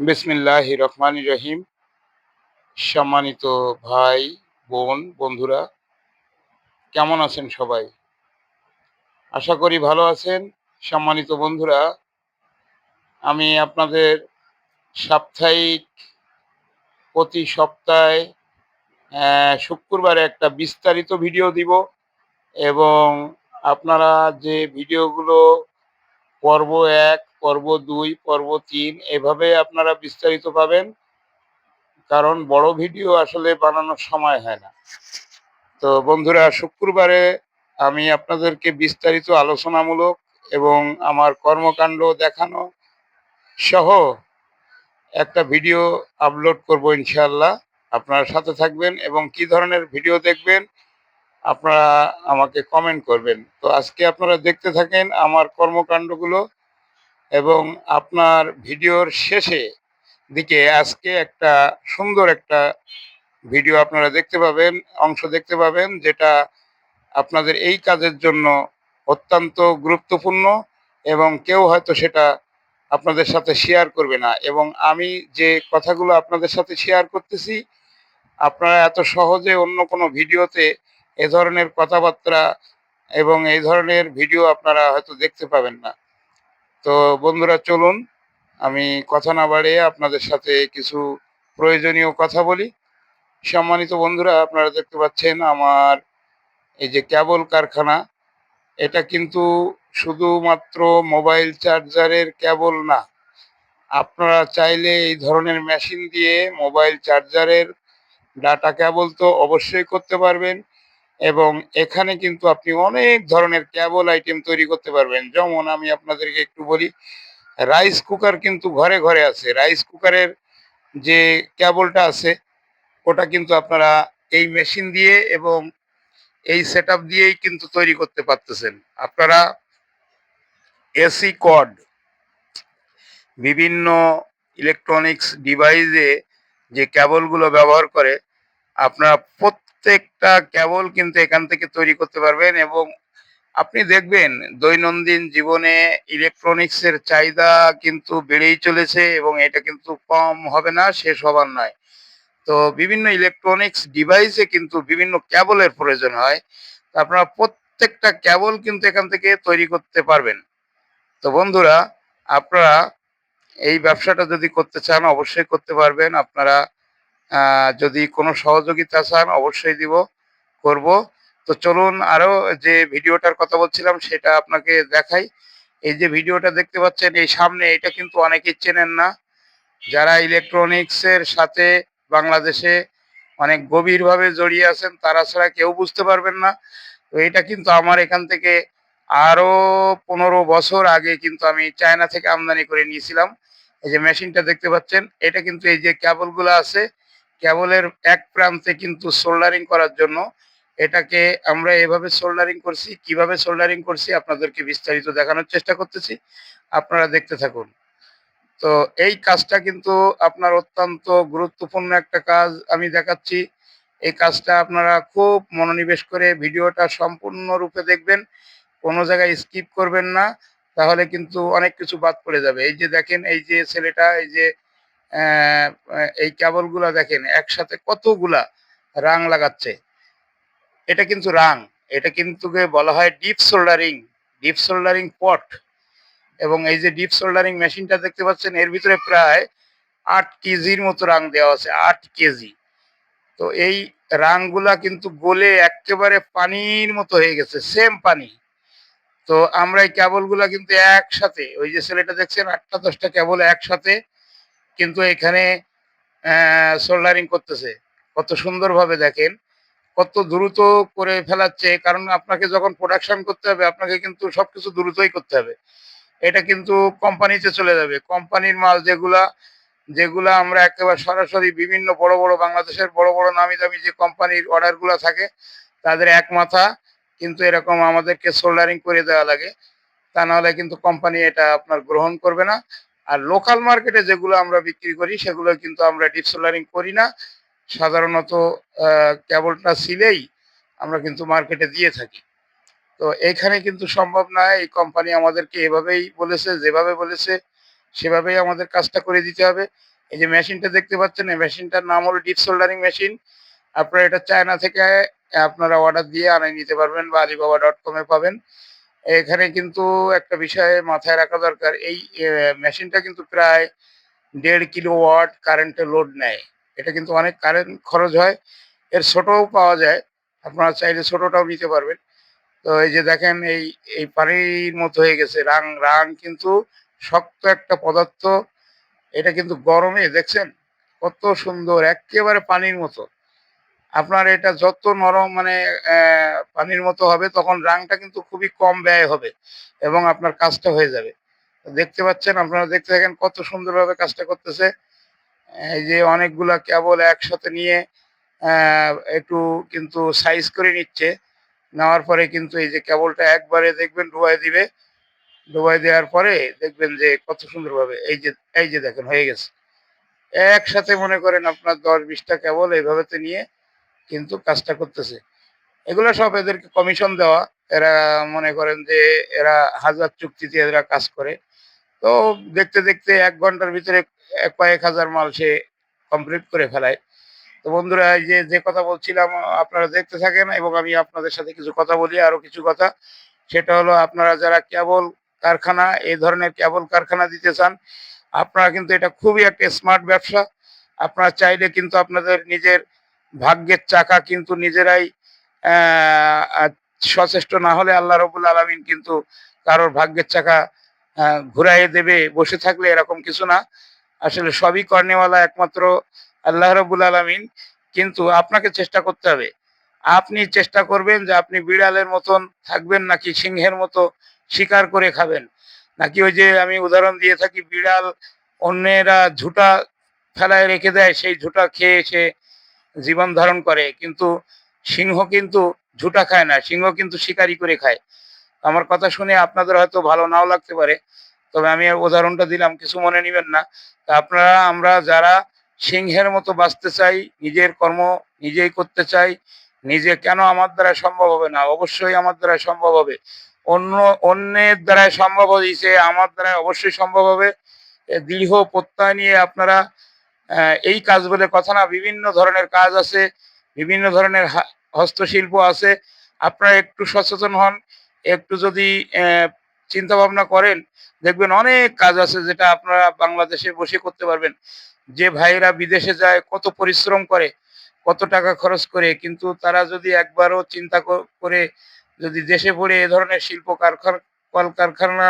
বিসমিল্লাহ রহমান রহিম। সম্মানিত ভাই, বোন, বন্ধুরা, কেমন আছেন সবাই? আশা করি ভালো আছেন। সম্মানিত বন্ধুরা, আমি আপনাদের সাপ্তাহিক প্রতি সপ্তাহে শুক্রবারে একটা বিস্তারিত ভিডিও দিব এবং আপনারা যে ভিডিওগুলো পর্ব এক, পর্ব দুই, পর্ব তিন, এভাবে আপনারা বিস্তারিত পাবেন। কারণ বড় ভিডিও আসলে বানানোর সময় হয় না। তো বন্ধুরা, শুক্রবারে আমি আপনাদেরকে বিস্তারিত আলোচনামূলক এবং আমার কর্মকাণ্ড দেখানো সহ একটা ভিডিও আপলোড করব ইনশাল্লাহ আপনারা সাথে থাকবেন এবং কি ধরনের ভিডিও দেখবেন আপনারা আমাকে কমেন্ট করবেন। তো আজকে আপনারা দেখতে থাকেন আমার কর্মকাণ্ডগুলো এবং আপনার ভিডিওর শেষে দিকে আজকে একটা সুন্দর একটা ভিডিও আপনারা দেখতে পাবেন, অংশ দেখতে পাবেন, যেটা আপনাদের এই কাজের জন্য অত্যন্ত গুরুত্বপূর্ণ এবং কেউ হয়তো সেটা আপনাদের সাথে শেয়ার করবে না। এবং আমি যে কথাগুলো আপনাদের সাথে শেয়ার করতেছি, আপনারা এত সহজে অন্য কোনো ভিডিওতে এ ধরনের কথাবার্তা এবং এই ধরনের ভিডিও আপনারা হয়তো দেখতে পাবেন না। তো বন্ধুরা, চলুন আমি কথা না বাড়িয়ে আপনাদের সাথে কিছু প্রয়োজনীয় কথা বলি। সম্মানিত বন্ধুরা, আপনারা দেখতে পাচ্ছেন আমার এই যে কেবল কারখানা। এটা কিন্তু শুধুমাত্র মোবাইল চার্জারের কেবল না, আপনারা চাইলে এই ধরনের মেশিন দিয়ে মোবাইল চার্জারের ডাটা কেবল তো অবশ্যই করতে পারবেন। এবং এখানে কিন্তু আপনি অনেক ধরনের কেবল আইটেম তৈরি করতে পারবেন। যেমন আমি আপনাদেরকে একটু বলি রাইস কুকার কিন্তু ঘরে ঘরে আছে। রাইস কুকারের যে কেবলটা আছে, ওটা কিন্তু আপনারা এই মেশিন দিয়ে এবং এই সেট দিয়েই কিন্তু তৈরি করতে পারতেছেন। আপনারা এসি কড বিভিন্ন ইলেকট্রনিক্স ডিভাইসে যে কেবলগুলো ব্যবহার করে, আপনারা প্রত্যেকটা কেবল কিন্তু এখান থেকে তৈরি করতে পারবেন এবং আপনি দেখবেন দৈনন্দিন জীবনে ইলেকট্রনিক্সের চাহিদা কিন্তু বেড়েই চলেছে এবং এটা কিন্তু কম হবে না, শেষ হবার নয়। তো বিভিন্ন ইলেকট্রনিক্স ডিভাইসে কিন্তু বিভিন্ন ক্যাবলের প্রয়োজন হয়। আপনারা প্রত্যেকটা ক্যাবল কিন্তু এখান থেকে তৈরি করতে পারবেন। তো বন্ধুরা, আপনারা এই ব্যবসাটা যদি করতে চান, অবশ্যই করতে পারবেন। আপনারা যদি কোনো সহযোগিতা চান, অবশ্যই দিব, করব। তো চলুন আরও যে ভিডিওটার কথা বলছিলাম, সেটা আপনাকে দেখাই। এই যে ভিডিওটা দেখতে পাচ্ছেন, এই সামনে এটা কিন্তু অনেকেই চেনেন না। যারা ইলেকট্রনিক্সের সাথে বাংলাদেশে অনেক গভীরভাবে জড়িয়ে আছেন, তারা ছাড়া কেউ বুঝতে পারবেন না। তো এটা কিন্তু আমার এখান থেকে আরও পনেরো বছর আগে কিন্তু আমি চায়না থেকে আমদানি করে নিয়েছিলাম। এই যে মেশিনটা দেখতে পাচ্ছেন, এটা কিন্তু এই যে কেবলগুলো আছে কেবলের এক প্রান্তে কিন্তু সোল্ডারিং করার জন্য এটাকে আমরা এভাবে সোল্ডারিং করছি, কীভাবে সোল্ডারিং করছি আপনাদেরকে বিস্তারিত দেখানোর চেষ্টা করতেছি, আপনারা দেখতে থাকুন। তো এই কাজটা কিন্তু আপনার অত্যন্ত গুরুত্বপূর্ণ একটা কাজ আমি দেখাচ্ছি। এই কাজটা আপনারা খুব মনোনিবেশ করে ভিডিওটা সম্পূর্ণরূপে দেখবেন, কোনো জায়গায় স্কিপ করবেন না, তাহলে কিন্তু অনেক কিছু বাদ পড়ে যাবে। এই যে দেখেন, এই যে ছেলেটা, এই যে এই কেবলগুলা দেখেন, একসাথে কতগুলা রাং লাগাচ্ছে। এটা কিন্তু রাং, এটা কিন্তু বলা হয় dip soldering dip soldering pot. এবং এই যে ডিপ সোল্ডারিং মেশিনটা দেখতে পাচ্ছেন, এর ভিতরে প্রায় আট কেজির মতো রাং দেওয়া আছে, আট কেজি। তো এই রাংগুলা কিন্তু গলে একেবারে পানির মতো হয়ে গেছে সেম পানি। তো আমরা এই কেবলগুলা কিন্তু একসাথে, ওই যে ছেলেটা দেখছেন, আটটা দশটা কেবল একসাথে কিন্তু এখানে সোল্ডারিং করতেছে। কত সুন্দরভাবে দেখেন, কত দ্রুত করে ফেলাচ্ছে। কারণ আপনাকে যখন প্রোডাকশন করতে হবে, আপনাকে কিন্তু সবকিছু দ্রুতই করতে হবে। এটা কিন্তু কোম্পানিতে চলে যাবে। কোম্পানির মাল যেগুলা যেগুলা আমরা একেবারে সরাসরি বিভিন্ন বড় বড় বাংলাদেশের বড় বড় নামি দামি যে কোম্পানির অর্ডারগুলো থাকে, তাদের এক মাথা। কিন্তু এরকম আমাদেরকে সোল্ডারিং করে দেওয়া লাগে। তা নাহলে কিন্তু কোম্পানি এটা আপনার গ্রহণ করবে না। আর লোকাল মার্কেটে যেগুলো আমরা বিক্রি করি, সেগুলো কিন্তু আমরা ডিপ সোল্ডারিং করি না। সাধারণত কেবলটা সিলেই আমরা কিন্তু মার্কেটে দিয়ে থাকি। তো এখানে কিন্তু সম্ভব নয় এই কোম্পানি আমাদেরকে এভাবেই বলেছে, যেভাবে বলেছে, সেভাবেই আমাদের কাজটা করে দিতে হবে। এই যে মেশিনটা দেখতে পাচ্ছেন, এই মেশিনটার নাম হলো ডিপ সোল্ডারিং মেশিন আপনারা এটা চায়না থেকে আপনারা অর্ডার দিয়ে আনাই নিতে পারবেন বা আলিবাবা ডট কমে পাবেন। এখানে কিন্তু একটা বিষয়ে মাথায় রাখা দরকার। এই মেশিনটা কিন্তু প্রায় দেড় কিলো ওয়াট কারেন্টের লোড নেয়। এটা কিন্তু অনেক কারেন্ট খরচ হয়। এর ছোটও পাওয়া যায়। আপনারা চাইলে ছোটটাও নিতে পারবেন। তো এই যে দেখেন, এই এই পানির মতো হয়ে গেছে। রাং রাং কিন্তু শক্ত একটা পদার্থ। এটা কিন্তু গরমে, দেখছেন? কত সুন্দর, একেবারে পানির মতো। আপনার এটা যত নরম মানে পানির মতো হবে, তখন রাংটা কিন্তু খুবই কম ব্যয় হবে এবং আপনার কাজটা হয়ে যাবে। দেখতে পাচ্ছেন, আপনারা দেখতে থাকেন কত সুন্দরভাবে কাজটা করতেছে। এই যে অনেকগুলা কেবল একসাথে নিয়ে একটু কিন্তু সাইজ করে নিচ্ছে। নেওয়ার পরে কিন্তু এই যে কেবলটা একবারে দেখবেন ডুবাই দিবে। ডুবাই দেওয়ার পরে দেখবেন যে কত সুন্দরভাবে, এই যে এই যে দেখেন হয়ে গেছে। একসাথে মনে করেন আপনার দশ বিশটা কেবল এইভাবেতে নিয়ে কিন্তু কাজটা করতেছে। এগুলো সব এদেরকে কমিশন দেওয়া। এরা মনে করেন যে এরা হাজার চুক্তিতে এরা কাজ করে। তো দেখতে দেখতে এক ঘণ্টার ভিতরে কয়েক হাজার মাল সে কমপ্লিট করে ফেলায়। তো বন্ধুরা, এই যে যে কথা বলছিলাম, আপনারা দেখতে থাকেন এবং আমি আপনাদের সাথে কিছু কথা বলি, আরও কিছু কথা। সেটা হলো, আপনারা যারা কেবল কারখানা, এই ধরনের কেবল কারখানা দিতে চান, আপনারা কিন্তু এটা খুবই একটা স্মার্ট ব্যবসা। আপনারা চাইলে কিন্তু আপনাদের নিজের ভাগ্যের চাকা কিন্তু নিজেরাই সচেষ্ট না হলে আল্লাহ রবুল আলমিন কিন্তু কারোর ভাগ্যের চাকা ঘুরাইয়ে দেবে। বসে থাকলে এরকম কিছু না। আসলে সবই কর্নেওয়ালা একমাত্র আল্লাহ রবুল আলমিন। কিন্তু আপনাকে চেষ্টা করতে হবে। আপনি চেষ্টা করবেন যে আপনি বিড়ালের মতন থাকবেন নাকি সিংহের মতো শিকার করে খাবেন। নাকি ওই যে আমি উদাহরণ দিয়ে থাকি, বিড়াল অন্যেরা ঝুটা ফেলায় রেখে দেয়, সেই ঝুটা খেয়ে সে জীবন ধারণ করে, কিন্তু সিংহ কিন্তু ঝুটা খায় না, সিংহ কিন্তু শিকারি করে খায়। আমার কথা শুনে আপনাদের হয়তো ভালো নাও লাগতে পারে, তবে আমি উদাহরণটা দিলাম, কিছু মনে নেবেন না। আপনারা, আমরা যারা সিংহের মতো বাঁচতে চাই, নিজের কর্ম নিজেই করতে চাই, নিজে কেন আমার দ্বারা সম্ভব হবে না? অবশ্যই আমার দ্বারা সম্ভব হবে। অন্য, অন্যের দ্বারাই সম্ভব হয়েছে, আমার দ্বারা অবশ্যই সম্ভব হবে। দৃঢ় প্রত্যয় নিয়ে আপনারা এই কাজ বলে কথা না। বিভিন্ন ধরনের কাজ আছে, বিভিন্ন ধরনের হস্তশিল্প আছে। আপনারা একটু সচেতন হন, একটু যদি চিন্তা ভাবনা করেন, দেখবেন অনেক কাজ আছে যেটা আপনারা বাংলাদেশে বসে করতে পারবেন। যে ভাইরা বিদেশে যায়, কত পরিশ্রম করে, কত টাকা খরচ করে, কিন্তু তারা যদি একবারও চিন্তা করে যদি দেশে পড়ে এ ধরনের শিল্প কারখানা, কলকারখানা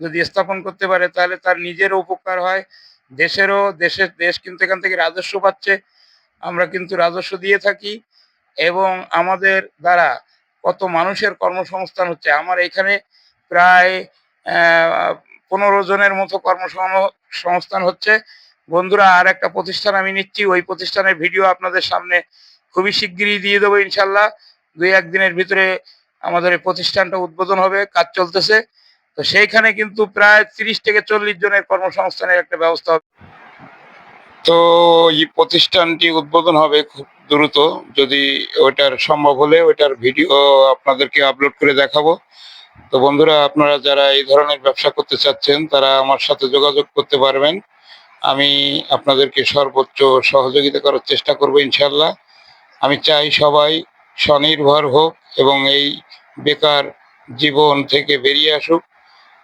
যদি স্থাপন করতে পারে, তাহলে তার নিজেরও উপকার হয়। দেশেরও, দেশের দেশ কিন্তু এখান থেকে রাজস্ব পাচ্ছে, আমরা কিন্তু রাজস্ব দিয়ে থাকি এবং আমাদের দ্বারা কত মানুষের কর্মসংস্থান হচ্ছে। আমার এখানে প্রায় পনেরো জনের মতো কর্মসংস্থান হচ্ছে। বন্ধুরা, আর একটা প্রতিষ্ঠান আমি নিচ্ছি, ওই প্রতিষ্ঠানের ভিডিও আপনাদের সামনে খুবই শিগগিরই দিয়ে দেবো ইনশাল্লাহ। দুই একদিনের ভিতরে আমাদের এই প্রতিষ্ঠানটা উদ্বোধন হবে, কাজ চলতেছে। তো সেইখানে কিন্তু প্রায় তিরিশ থেকে চল্লিশ জনের কর্মসংস্থানের একটা ব্যবস্থা হবে। তো এই প্রতিষ্ঠানটি উদ্বোধন হবে খুব দ্রুত, যদি ওইটার সম্ভব হলে ওইটার ভিডিও আপনাদেরকে আপলোড করে দেখাবো। তো বন্ধুরা, আপনারা যারা এই ধরনের ব্যবসা করতে চাচ্ছেন, তারা আমার সাথে যোগাযোগ করতে পারবেন। আমি আপনাদেরকে সর্বোচ্চ সহযোগিতা করার চেষ্টা করব ইনশাল্লাহ আমি চাই সবাই স্বনির্ভর হোক এবং এই বেকার জীবন থেকে বেরিয়ে আসুক।